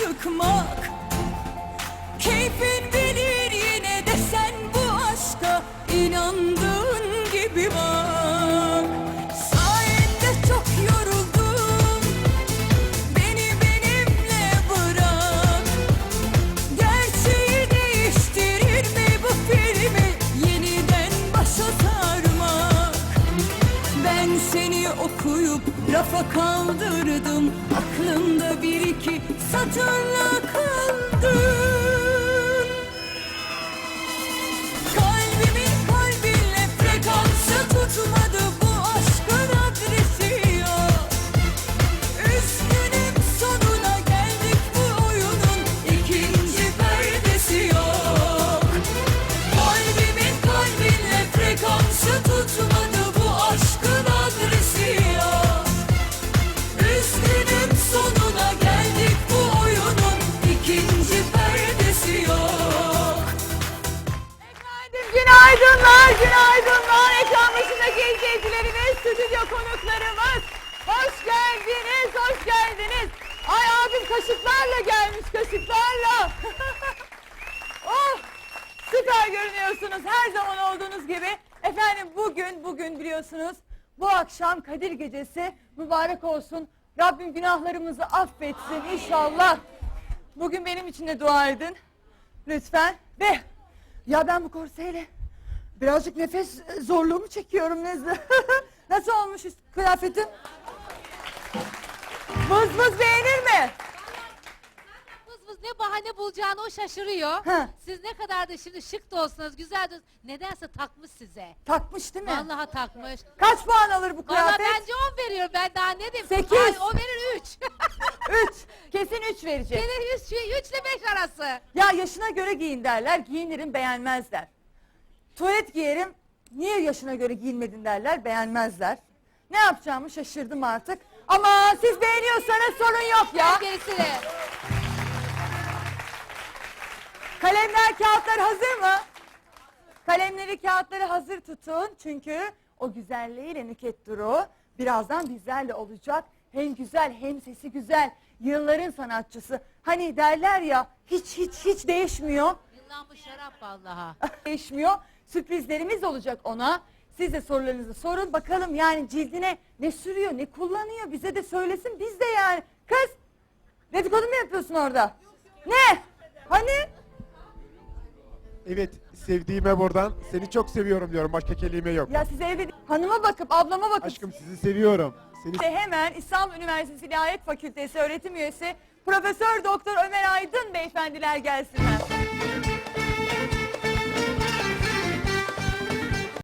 çıkmak. Keyfin bir kaldırdım Aklımda bir iki satırla kaldı günaydınlar, günaydınlar. Ekran başındaki izleyicilerimiz, stüdyo konuklarımız. Hoş geldiniz, hoş geldiniz. Ay abim kaşıklarla gelmiş, kaşıklarla. oh, süper görünüyorsunuz her zaman olduğunuz gibi. Efendim bugün, bugün biliyorsunuz bu akşam Kadir Gecesi mübarek olsun. Rabbim günahlarımızı affetsin inşallah. Bugün benim için de dua edin. Lütfen. Ve ya ben bu korseyle birazcık nefes zorluğumu çekiyorum Nezle. Nasıl olmuş kıyafetim? Vız vız beğenir mi? Vız vız ne bahane bulacağını o şaşırıyor. Ha. Siz ne kadar da şimdi şık da olsanız güzel de nedense takmış size. Takmış değil mi? Vallahi takmış. Kaç puan alır bu Valla kıyafet? bence 10 veriyor ben daha ne diyeyim. Sekiz. Ay, o verir 3. Üç. Kesin üç verecek. Gelir 3 3 ile 5 arası. Ya yaşına göre giyin derler. Giyinirim beğenmezler. Tuvalet giyerim. Niye yaşına göre giyinmedin derler. Beğenmezler. Ne yapacağımı şaşırdım artık. Ama siz beğeniyorsanız sorun yok ya. Gerisini. Kalemler, kağıtlar hazır mı? Kalemleri, kağıtları hazır tutun. Çünkü o güzelliğiyle Nüket Duru birazdan bizlerle olacak. Hem güzel hem sesi güzel. Yılların sanatçısı. Hani derler ya hiç hiç hiç değişmiyor. Yıllanmış şarap vallaha. değişmiyor. Sürprizlerimiz olacak ona. Siz de sorularınızı sorun. Bakalım yani cildine ne sürüyor, ne kullanıyor bize de söylesin. Biz de yani. Kız dedikodu mu yapıyorsun orada? Ne? Hani? Evet sevdiğime buradan seni çok seviyorum diyorum başka kelime yok. Ya size evde hanıma bakıp ablama bakıp Aşkım sizi seviyorum. Seni İşte hemen İstanbul Üniversitesi İlahiyat Fakültesi öğretim üyesi Profesör Doktor Ömer Aydın beyefendiler gelsinler.